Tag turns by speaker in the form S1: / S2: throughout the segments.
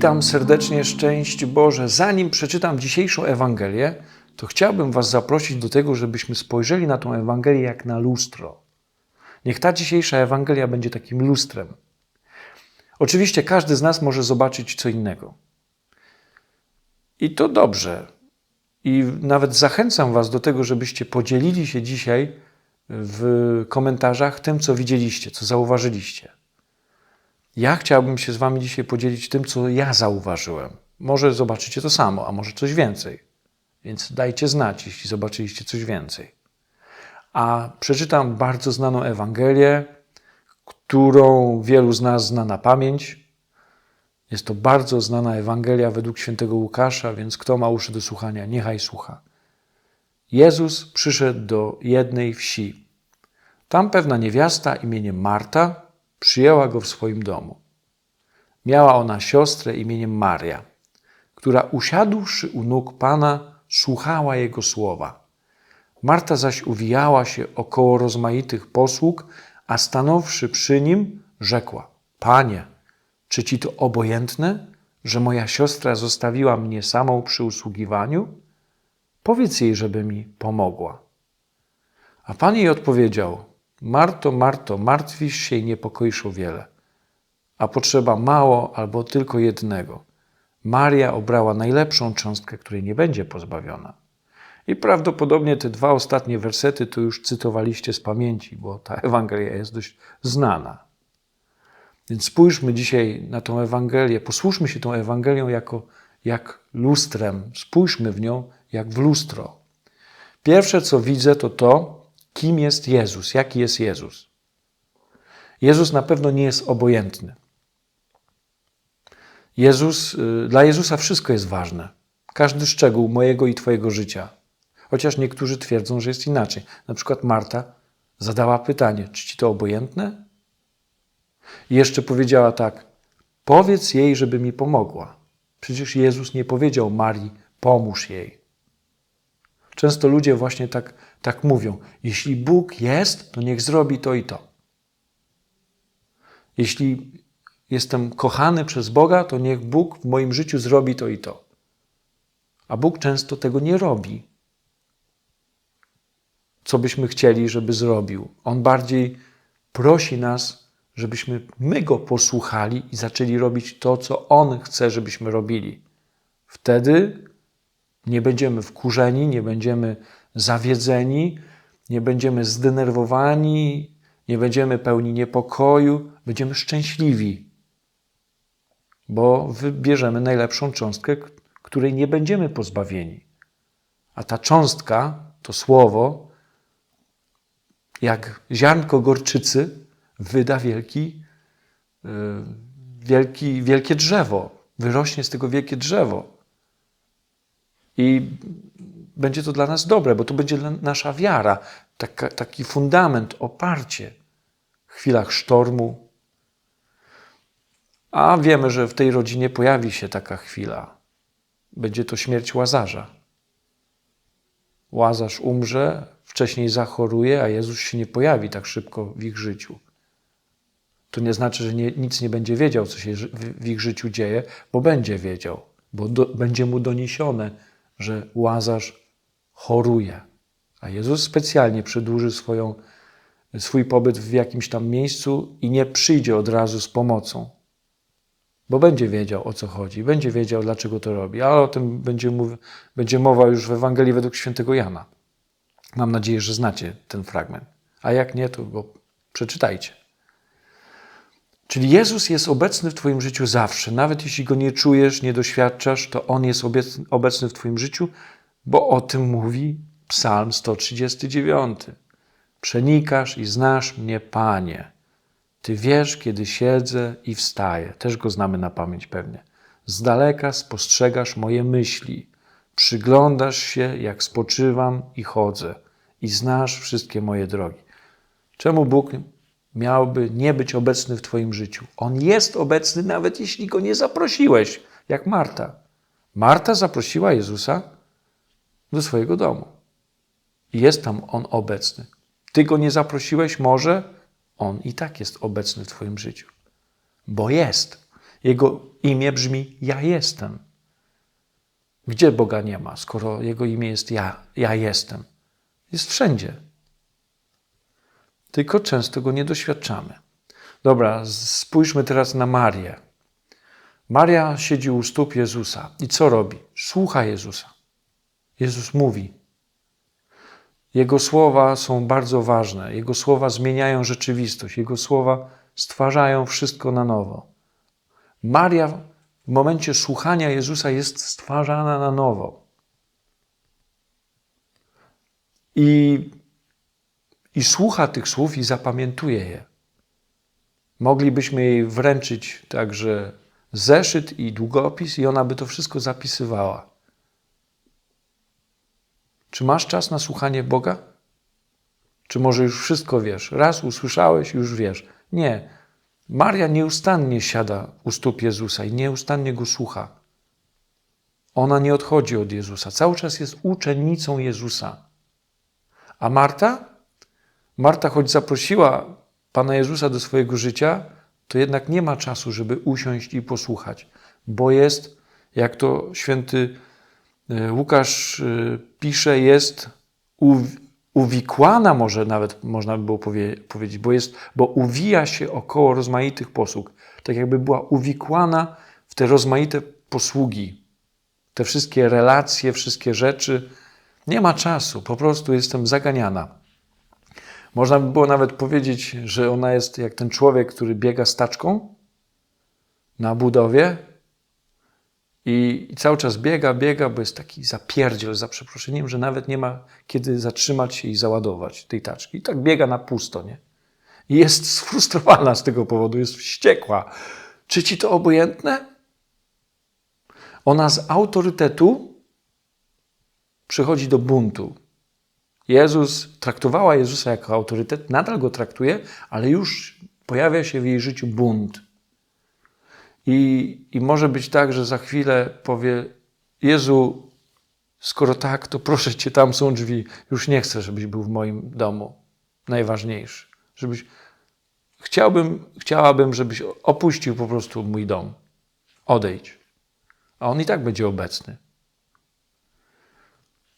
S1: Witam serdecznie, szczęść Boże. Zanim przeczytam dzisiejszą Ewangelię, to chciałbym Was zaprosić do tego, żebyśmy spojrzeli na tą Ewangelię jak na lustro. Niech ta dzisiejsza Ewangelia będzie takim lustrem. Oczywiście każdy z nas może zobaczyć co innego. I to dobrze. I nawet zachęcam Was do tego, żebyście podzielili się dzisiaj w komentarzach tym, co widzieliście, co zauważyliście. Ja chciałbym się z Wami dzisiaj podzielić tym, co ja zauważyłem. Może zobaczycie to samo, a może coś więcej. Więc dajcie znać, jeśli zobaczyliście coś więcej. A przeczytam bardzo znaną Ewangelię, którą wielu z nas zna na pamięć. Jest to bardzo znana Ewangelia według świętego Łukasza, więc kto ma uszy do słuchania, niechaj słucha. Jezus przyszedł do jednej wsi. Tam pewna niewiasta imieniem Marta przyjęła go w swoim domu. Miała ona siostrę imieniem Maria, która usiadłszy u nóg Pana, słuchała Jego słowa. Marta zaś uwijała się około rozmaitych posług, a stanąwszy przy nim, rzekła: Panie, czy ci to obojętne, że moja siostra zostawiła mnie samą przy usługiwaniu? Powiedz jej, żeby mi pomogła. A Pan jej odpowiedział: Marto, Marto, martwisz się i niepokoisz o wiele, a potrzeba mało albo tylko jednego. Maria obrała najlepszą cząstkę, której nie będzie pozbawiona. I prawdopodobnie te dwa ostatnie wersety to już cytowaliście z pamięci, bo ta Ewangelia jest dość znana. Więc spójrzmy dzisiaj na tą Ewangelię, posłuszmy się tą Ewangelią jako jak lustrem, spójrzmy w nią jak w lustro. Pierwsze, co widzę, to to, kim jest Jezus, jaki jest Jezus. Jezus na pewno nie jest obojętny. Jezus, y, dla Jezusa wszystko jest ważne. Każdy szczegół mojego i Twojego życia. Chociaż niektórzy twierdzą, że jest inaczej. Na przykład Marta zadała pytanie: Czy ci to obojętne? I jeszcze powiedziała tak: Powiedz jej, żeby mi pomogła. Przecież Jezus nie powiedział Marii: Pomóż jej. Często ludzie właśnie tak, tak mówią: Jeśli Bóg jest, to niech zrobi to i to. Jeśli jestem kochany przez Boga, to niech Bóg w moim życiu zrobi to i to. A Bóg często tego nie robi. Co byśmy chcieli, żeby zrobił? On bardziej prosi nas, żebyśmy my go posłuchali i zaczęli robić to, co on chce, żebyśmy robili. Wtedy nie będziemy wkurzeni, nie będziemy zawiedzeni, nie będziemy zdenerwowani, nie będziemy pełni niepokoju, będziemy szczęśliwi, bo wybierzemy najlepszą cząstkę, której nie będziemy pozbawieni. A ta cząstka, to słowo, jak ziarnko gorczycy, wyda wielki, yy, wielki, wielkie drzewo. Wyrośnie z tego wielkie drzewo. I będzie to dla nas dobre, bo to będzie nasza wiara, taka, taki fundament, oparcie w chwilach sztormu. A wiemy, że w tej rodzinie pojawi się taka chwila. Będzie to śmierć łazarza. Łazarz umrze, wcześniej zachoruje, a Jezus się nie pojawi tak szybko w ich życiu. To nie znaczy, że nie, nic nie będzie wiedział, co się w ich życiu dzieje, bo będzie wiedział, bo do, będzie mu doniesione, że łazarz choruje. A Jezus specjalnie przedłuży swoją, swój pobyt w jakimś tam miejscu i nie przyjdzie od razu z pomocą, bo będzie wiedział o co chodzi, będzie wiedział dlaczego to robi, ale o tym będzie, mów, będzie mowa już w Ewangelii według świętego Jana. Mam nadzieję, że znacie ten fragment. A jak nie, to go przeczytajcie. Czyli Jezus jest obecny w Twoim życiu zawsze. Nawet jeśli go nie czujesz, nie doświadczasz, to On jest obecny w Twoim życiu, bo o tym mówi Psalm 139. Przenikasz i znasz mnie, Panie. Ty wiesz, kiedy siedzę i wstaję. Też go znamy na pamięć pewnie. Z daleka spostrzegasz moje myśli. Przyglądasz się, jak spoczywam i chodzę, i znasz wszystkie moje drogi. Czemu Bóg miałby nie być obecny w Twoim życiu? On jest obecny, nawet jeśli go nie zaprosiłeś, jak Marta. Marta zaprosiła Jezusa do swojego domu. Jest tam on obecny. Ty go nie zaprosiłeś, może on i tak jest obecny w Twoim życiu. Bo jest. Jego imię brzmi Ja jestem. Gdzie Boga nie ma, skoro Jego imię jest Ja, ja jestem? Jest wszędzie. Tylko często go nie doświadczamy. Dobra, spójrzmy teraz na Marię. Maria siedzi u stóp Jezusa i co robi? Słucha Jezusa. Jezus mówi. Jego słowa są bardzo ważne. Jego słowa zmieniają rzeczywistość. Jego słowa stwarzają wszystko na nowo. Maria w momencie słuchania Jezusa jest stwarzana na nowo. I, i słucha tych słów i zapamiętuje je. Moglibyśmy jej wręczyć także zeszyt i długopis, i ona by to wszystko zapisywała. Czy masz czas na słuchanie Boga? Czy może już wszystko wiesz? Raz usłyszałeś, już wiesz. Nie. Maria nieustannie siada u stóp Jezusa i nieustannie go słucha. Ona nie odchodzi od Jezusa. Cały czas jest uczennicą Jezusa. A Marta? Marta, choć zaprosiła Pana Jezusa do swojego życia, to jednak nie ma czasu, żeby usiąść i posłuchać, bo jest, jak to święty Łukasz e, pisze, jest uwikłana, może nawet można by było powiedzieć, bo, jest, bo uwija się około rozmaitych posług. Tak jakby była uwikłana w te rozmaite posługi, te wszystkie relacje, wszystkie rzeczy. Nie ma czasu, po prostu jestem zaganiana. Można by było nawet powiedzieć, że ona jest jak ten człowiek, który biega staczką na budowie i cały czas biega, biega, bo jest taki zapierdziel, za przeproszeniem, że nawet nie ma kiedy zatrzymać się i załadować tej taczki. I tak biega na pusto, nie? I jest sfrustrowana z tego powodu, jest wściekła. Czy ci to obojętne? Ona z autorytetu przychodzi do buntu. Jezus traktowała Jezusa jako autorytet, nadal go traktuje, ale już pojawia się w jej życiu bunt. I, I może być tak, że za chwilę powie: Jezu, skoro tak, to proszę cię, tam są drzwi. Już nie chcę, żebyś był w moim domu. Najważniejszy. Żebyś. Chciałbym, chciałabym, żebyś opuścił po prostu mój dom. Odejdź. A on i tak będzie obecny.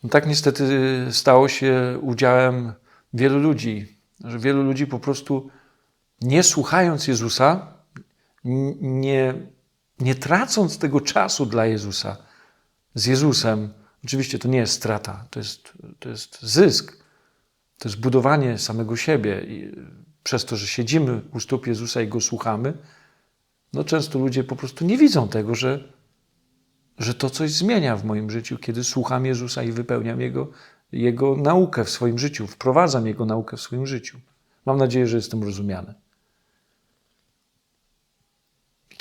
S1: No tak niestety stało się udziałem wielu ludzi, że wielu ludzi po prostu nie słuchając Jezusa, nie, nie tracąc tego czasu dla Jezusa, z Jezusem, oczywiście to nie jest strata, to jest, to jest zysk, to jest budowanie samego siebie. I przez to, że siedzimy u stóp Jezusa i go słuchamy, no często ludzie po prostu nie widzą tego, że że to coś zmienia w moim życiu, kiedy słucham Jezusa i wypełniam Jego, Jego naukę w swoim życiu, wprowadzam Jego naukę w swoim życiu. Mam nadzieję, że jestem rozumiany.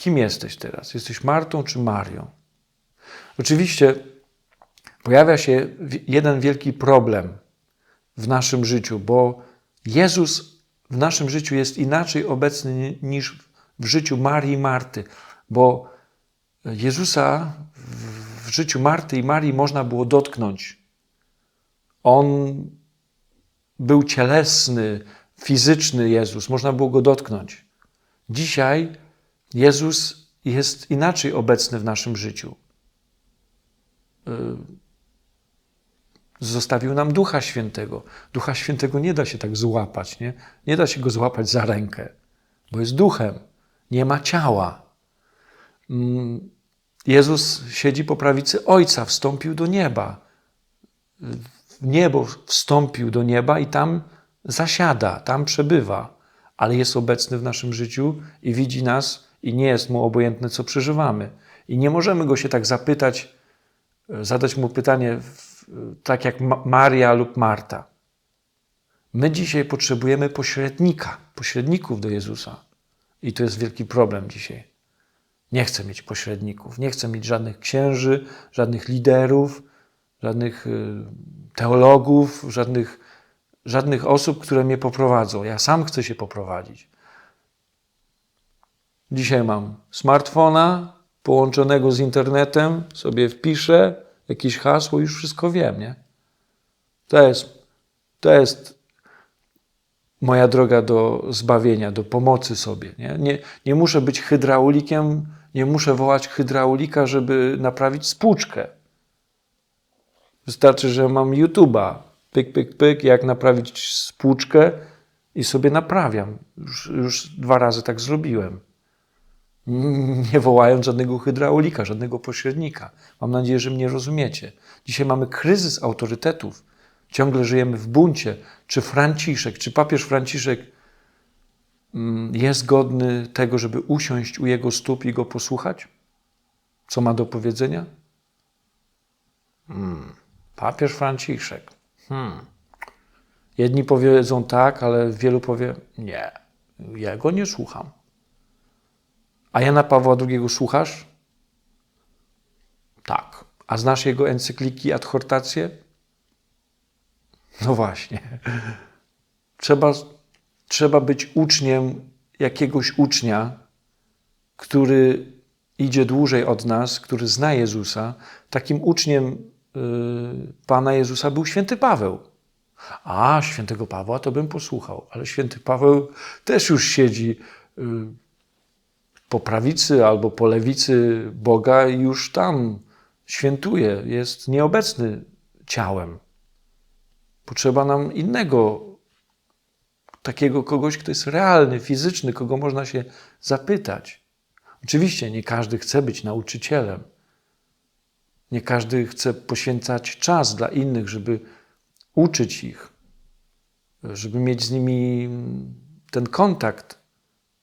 S1: Kim jesteś teraz? Jesteś Martą czy Marią? Oczywiście pojawia się jeden wielki problem w naszym życiu, bo Jezus w naszym życiu jest inaczej obecny niż w życiu Marii i Marty, bo Jezusa w życiu Marty i Marii można było dotknąć. On był cielesny, fizyczny Jezus, można było go dotknąć. Dzisiaj Jezus jest inaczej obecny w naszym życiu. Y, zostawił nam Ducha Świętego. Ducha Świętego nie da się tak złapać, nie? Nie da się go złapać za rękę, bo jest duchem, nie ma ciała. Mm, Jezus siedzi po prawicy Ojca, wstąpił do nieba. W niebo wstąpił do nieba i tam zasiada, tam przebywa, ale jest obecny w naszym życiu i widzi nas i nie jest mu obojętne, co przeżywamy. I nie możemy go się tak zapytać, zadać mu pytanie tak jak Maria lub Marta. My dzisiaj potrzebujemy pośrednika, pośredników do Jezusa. I to jest wielki problem dzisiaj. Nie chcę mieć pośredników, nie chcę mieć żadnych księży, żadnych liderów, żadnych y, teologów, żadnych, żadnych osób, które mnie poprowadzą. Ja sam chcę się poprowadzić. Dzisiaj mam smartfona połączonego z internetem, sobie wpiszę jakieś hasło już wszystko wiem, nie? To jest, to jest moja droga do zbawienia, do pomocy sobie. Nie, nie, nie muszę być hydraulikiem nie muszę wołać hydraulika, żeby naprawić spłuczkę. Wystarczy, że mam YouTube'a. Pyk, pyk, pyk, jak naprawić spłuczkę i sobie naprawiam. Już, już dwa razy tak zrobiłem. Nie wołając żadnego hydraulika, żadnego pośrednika. Mam nadzieję, że mnie rozumiecie. Dzisiaj mamy kryzys autorytetów. Ciągle żyjemy w buncie. Czy Franciszek, czy papież Franciszek mm, jest godny tego, żeby usiąść u jego stóp i go posłuchać? Co ma do powiedzenia? Hmm. Papież Franciszek. Hmm. Jedni powiedzą tak, ale wielu powie nie. Ja go nie słucham. A Jana Pawła II słuchasz? Tak. A znasz jego encykliki, adhortacje? No właśnie. Trzeba, trzeba być uczniem jakiegoś ucznia, który idzie dłużej od nas, który zna Jezusa. Takim uczniem yy, Pana Jezusa był święty Paweł. A, świętego Pawła to bym posłuchał, ale święty Paweł też już siedzi yy, po prawicy albo po lewicy Boga już tam świętuje, jest nieobecny ciałem. Potrzeba nam innego, takiego kogoś, kto jest realny, fizyczny, kogo można się zapytać. Oczywiście nie każdy chce być nauczycielem. Nie każdy chce poświęcać czas dla innych, żeby uczyć ich, żeby mieć z nimi ten kontakt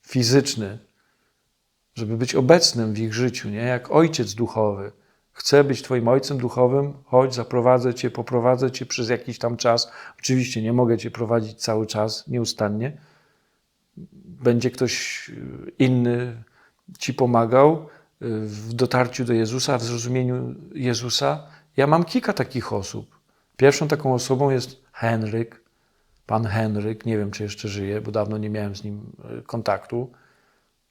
S1: fizyczny, żeby być obecnym w ich życiu, nie? jak ojciec duchowy. Chcę być Twoim ojcem duchowym, chodź, zaprowadzę Cię, poprowadzę Cię przez jakiś tam czas. Oczywiście nie mogę Cię prowadzić cały czas, nieustannie. Będzie ktoś inny Ci pomagał w dotarciu do Jezusa, w zrozumieniu Jezusa. Ja mam kilka takich osób. Pierwszą taką osobą jest Henryk, pan Henryk, nie wiem czy jeszcze żyje, bo dawno nie miałem z nim kontaktu.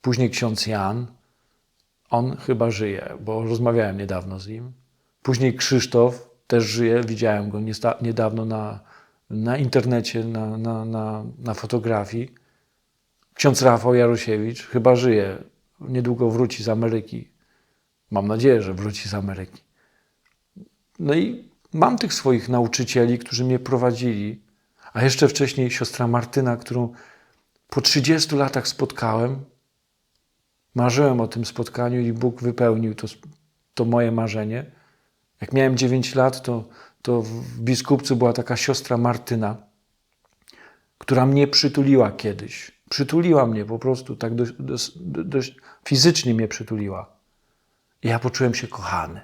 S1: Później ksiądz Jan, on chyba żyje, bo rozmawiałem niedawno z nim. Później Krzysztof też żyje, widziałem go niedawno na, na internecie, na, na, na, na fotografii. Ksiądz Rafał Jarusiewicz chyba żyje, niedługo wróci z Ameryki. Mam nadzieję, że wróci z Ameryki. No i mam tych swoich nauczycieli, którzy mnie prowadzili, a jeszcze wcześniej siostra Martyna, którą po 30 latach spotkałem, Marzyłem o tym spotkaniu i Bóg wypełnił to, to moje marzenie. Jak miałem 9 lat, to, to w biskupcu była taka siostra Martyna, która mnie przytuliła kiedyś. Przytuliła mnie po prostu, tak dość, dość, dość fizycznie mnie przytuliła. I ja poczułem się kochany.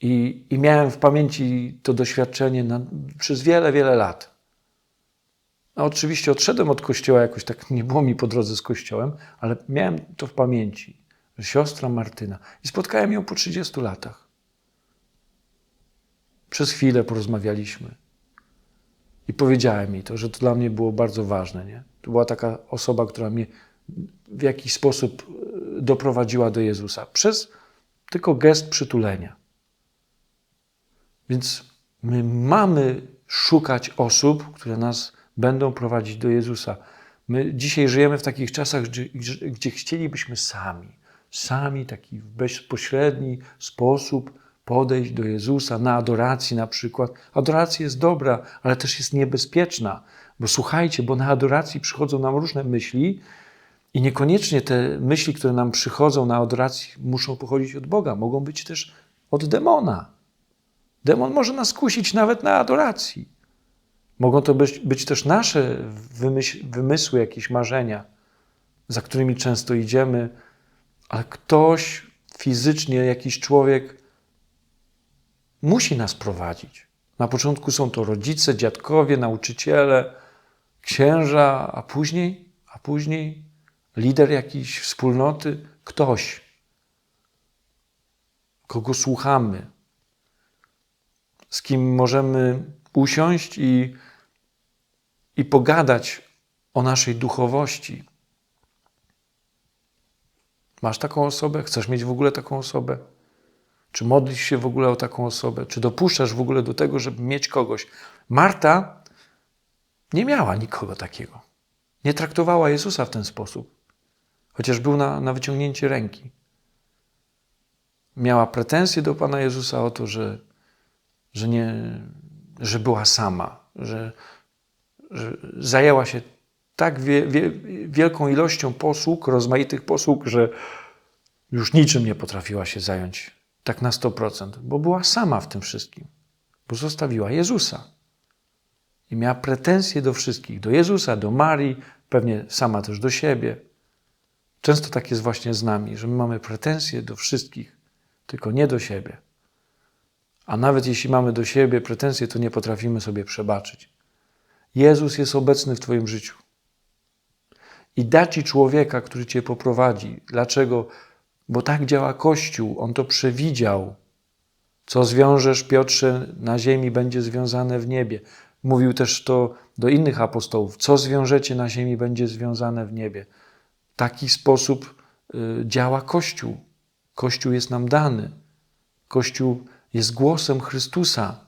S1: I, I miałem w pamięci to doświadczenie na, przez wiele, wiele lat. No, oczywiście odszedłem od kościoła, jakoś tak nie było mi po drodze z kościołem, ale miałem to w pamięci. Siostra Martyna. I spotkałem ją po 30 latach. Przez chwilę porozmawialiśmy. I powiedziałem jej to, że to dla mnie było bardzo ważne. Nie? To była taka osoba, która mnie w jakiś sposób e, doprowadziła do Jezusa. Przez tylko gest przytulenia. Więc my mamy szukać osób, które nas będą prowadzić do Jezusa. My dzisiaj żyjemy w takich czasach, gdzie, gdzie chcielibyśmy sami, sami, taki bezpośredni sposób podejść do Jezusa na adoracji na przykład. Adoracja jest dobra, ale też jest niebezpieczna, bo słuchajcie, bo na adoracji przychodzą nam różne myśli i niekoniecznie te myśli, które nam przychodzą na adoracji, muszą pochodzić od Boga, mogą być też od demona. Demon może nas kusić nawet na adoracji. Mogą to być, być też nasze wymysły, jakieś marzenia, za którymi często idziemy, ale ktoś fizycznie, jakiś człowiek musi nas prowadzić. Na początku są to rodzice, dziadkowie, nauczyciele, księża, a później, a później lider jakiejś wspólnoty, ktoś, kogo słuchamy, z kim możemy usiąść i i pogadać o naszej duchowości. Masz taką osobę? Chcesz mieć w ogóle taką osobę? Czy modlisz się w ogóle o taką osobę? Czy dopuszczasz w ogóle do tego, żeby mieć kogoś? Marta nie miała nikogo takiego. Nie traktowała Jezusa w ten sposób, chociaż był na, na wyciągnięcie ręki. miała pretensje do Pana Jezusa o to, że, że, nie, że była sama, że, zajęła się tak wie, wie, wielką ilością posług, rozmaitych posług, że już niczym nie potrafiła się zająć tak na 100%, bo była sama w tym wszystkim, bo zostawiła Jezusa. I miała pretensje do wszystkich, do Jezusa, do Marii, pewnie sama też do siebie. Często tak jest właśnie z nami, że my mamy pretensje do wszystkich, tylko nie do siebie. A nawet jeśli mamy do siebie pretensje, to nie potrafimy sobie przebaczyć. Jezus jest obecny w Twoim życiu. I da Ci człowieka, który Cię poprowadzi. Dlaczego? Bo tak działa Kościół. On to przewidział. Co zwiążesz, Piotrze, na ziemi będzie związane w niebie. Mówił też to do innych apostołów. Co zwiążecie na ziemi, będzie związane w niebie. W taki sposób y, działa Kościół. Kościół jest nam dany. Kościół jest głosem Chrystusa.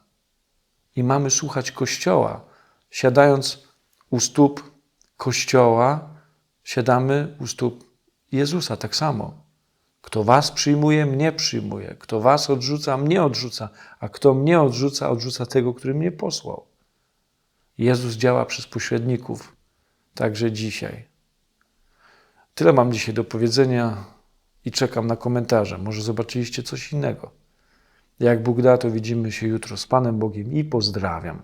S1: I mamy słuchać Kościoła. Siadając u stóp Kościoła, siadamy u stóp Jezusa tak samo. Kto was przyjmuje, mnie przyjmuje. Kto was odrzuca, mnie odrzuca. A kto mnie odrzuca, odrzuca tego, który mnie posłał. Jezus działa przez pośredników, także dzisiaj. Tyle mam dzisiaj do powiedzenia i czekam na komentarze. Może zobaczyliście coś innego. Jak Bóg da, to widzimy się jutro z Panem Bogiem i pozdrawiam.